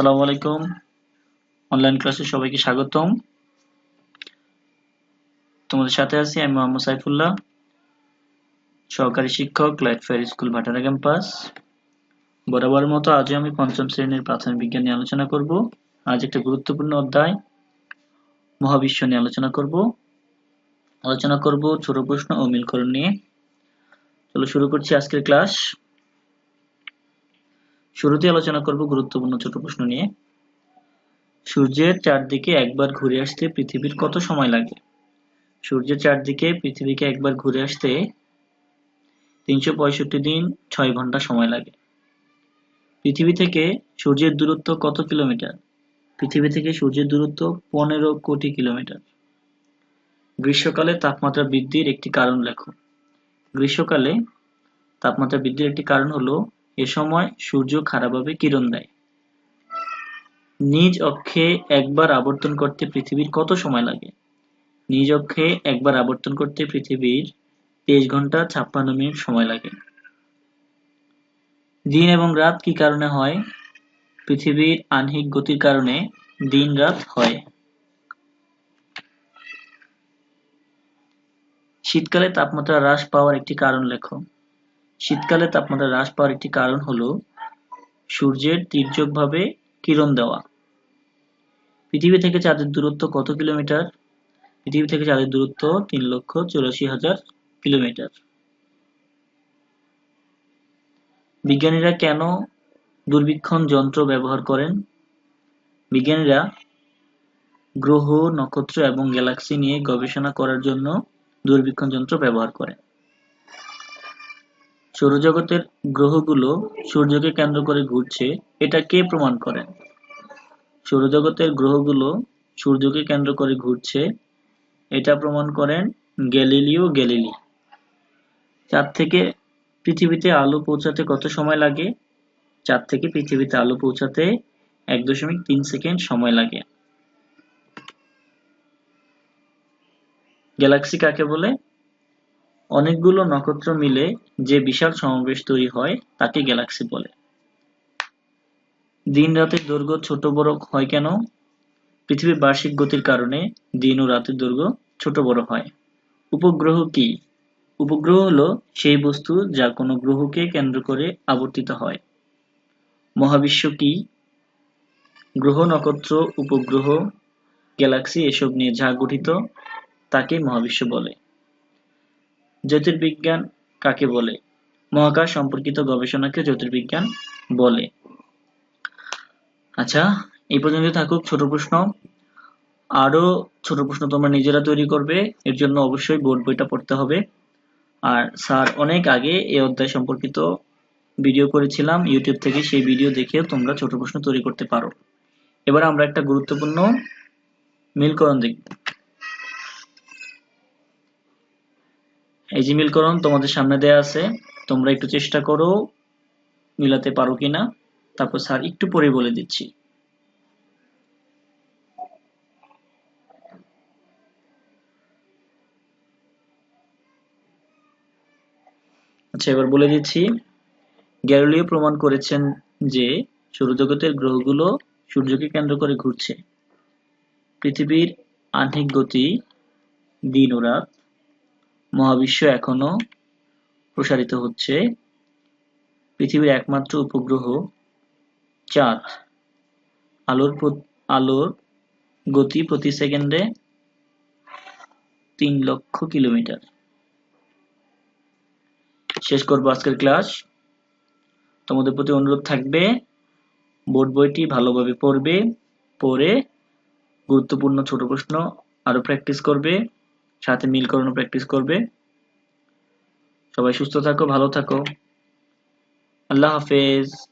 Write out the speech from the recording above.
আসসালামু আলাইকুম। অনলাইন ক্লাসে সবাইকে স্বাগতম। তোমাদের সাথে আছি আমি মোহাম্মদ সাইফুল্লাহ, সহকারী শিক্ষক light fire school Bhatara campus. বরাবর মতো আজও আমি পঞ্চম শ্রেণির প্রাথমিক বিজ্ঞান নিয়ে আলোচনা করব। আজ একটা গুরুত্বপূর্ণ অধ্যায়, মহাবিশ্ব নিয়ে আলোচনা করব। আলোচনা করব ছোট প্রশ্ন ও মিলকরণ নিয়ে। চলো শুরু করছি আজকের ক্লাস শুরুতে আলোচনা করব গুরুত্বপূর্ণ ছোট প্রশ্ন নিয়ে। সূর্যের চারদিকে একবার ঘুরে আসতে পৃথিবীর কত সময় লাগে? সূর্যের চারদিকে পৃথিবীকে একবার ঘুরে আসতে তিনশো পঁয়ষট্টি দিন ছয় ঘণ্টা সময় লাগে। পৃথিবী থেকে সূর্যের দূরত্ব কত কিলোমিটার? পৃথিবী থেকে সূর্যের দূরত্ব পনেরো কোটি কিলোমিটার। গ্রীষ্মকালে তাপমাত্রা বৃদ্ধির একটি কারণ লেখো। গ্রীষ্মকালে তাপমাত্রা বৃদ্ধির একটি কারণ হলো এ সময় সূর্য খারাপভাবে কিরণ দেয়। নিজ অক্ষে একবার আবর্তন করতে পৃথিবীর কত সময় লাগে? নিজ অক্ষে একবার আবর্তন করতে পৃথিবীর তেইশ ঘণ্টা ছাপ্পান্ন মিনিট সময় লাগে। দিন এবং রাত কি কারণে হয়? পৃথিবীর আহ্নিক গতির কারণে দিন রাত হয়। শীতকালে তাপমাত্রা হ্রাস পাওয়ার একটি কারণ লেখো। শীতকালে তাপমাত্রা হ্রাস পাওয়ার একটি কারণ হল সূর্যের তির্যকভাবে কিরণ দেওয়া। পৃথিবী থেকে চাঁদের দূরত্ব কত কিলোমিটার? পৃথিবী থেকে চাঁদের দূরত্ব তিন লক্ষ চুরাশি হাজার কিলোমিটার। বিজ্ঞানীরা কেন দূরবীক্ষণ যন্ত্র ব্যবহার করেন? বিজ্ঞানীরা গ্রহ, নক্ষত্র এবং গ্যালাক্সি নিয়ে গবেষণা করার জন্য দূরবীক্ষণ যন্ত্র ব্যবহার করেন। সৌরজগতের গ্রহগুলো সূর্যকে কেন্দ্র করে ঘুরছে, এটা কে প্রমাণ করেন সৌরজগতের গ্রহগুলো সূর্যকে কেন্দ্র করে ঘুরছে, এটা প্রমাণ করেন গ্যালিলিও গ্যালিলি। চাঁদ থেকে পৃথিবীতে আলো পৌঁছাতে কত সময় লাগে? চাঁদ থেকে পৃথিবীতে আলো পৌঁছাতে এক দশমিক তিন সেকেন্ড সময় লাগে। গ্যালাক্সি কাকে বলে? অনেকগুলো নক্ষত্র মিলে যে বিশাল সমাবেশ তৈরি হয়, তাকে গ্যালাক্সি বলে। দিন রাতের দৈর্ঘ্য ছোট বড় হয় কেন? পৃথিবীর বার্ষিক গতির কারণে দিন ও রাতের দৈর্ঘ্য ছোট বড় হয়। উপগ্রহ কি? উপগ্রহ হলো সেই বস্তু যা কোনো গ্রহকে কেন্দ্র করে আবর্তিত হয়। মহাবিশ্ব কি? গ্রহ, নক্ষত্র, উপগ্রহ, গ্যালাক্সি এসব নিয়ে যা গঠিত, তাকে মহাবিশ্ব বলে। জ্যোতির্বিজ্ঞান কাকে বলে? মহাকাশ সম্পর্কিত গবেষণাকে জ্যোতির্বিজ্ঞান বলে। আচ্ছা এই পর্যন্ত থাকুক ছোট প্রশ্ন। আরও ছোট প্রশ্ন তোমরা নিজেরা তৈরি করবে, এর জন্য অবশ্যই বোর্ড বইটা পড়তে হবে। আর স্যার অনেক আগে এই অধ্যায় সম্পর্কিত ভিডিও করেছিলাম, ইউটিউব থেকে সেই ভিডিও দেখেও তোমরা ছোট প্রশ্ন তৈরি করতে পারো। এবার আমরা একটা গুরুত্বপূর্ণ মিলকরণ দেখব। এই যে মিলকরণ তোমাদের সামনে দেয়া আছে, তোমরা একটু চেষ্টা করো মিলাতে পারো কিনা। তারপর স্যার একটু পরে বলে দিচ্ছি। আচ্ছা এবার বলে দিচ্ছি, গ্যালিলিও প্রমাণ করেছেন যে সৌরজগতের গ্রহগুলো সূর্যকে কেন্দ্র করে ঘুরছে। পৃথিবীর আহ্নিক গতি দিন ও রাত মহাবিশ্ব এখনও প্রসারিত হচ্ছে। পৃথিবীর একমাত্র উপগ্রহ চাঁদ। আলোর আলোর গতি প্রতি সেকেন্ডে তিন লক্ষ কিলোমিটার। শেষ করব আজকের ক্লাস। তোমাদের প্রতি অনুরোধ থাকবে, বোর্ড বইটি ভালোভাবে পড়বে, পড়ে গুরুত্বপূর্ণ ছোট প্রশ্ন আরও প্র্যাকটিস করবে। সাথে মিল করানো প্র্যাকটিস করবে। সবাই সুস্থ থাকো ভালো থাকো। আল্লাহ হাফেজ।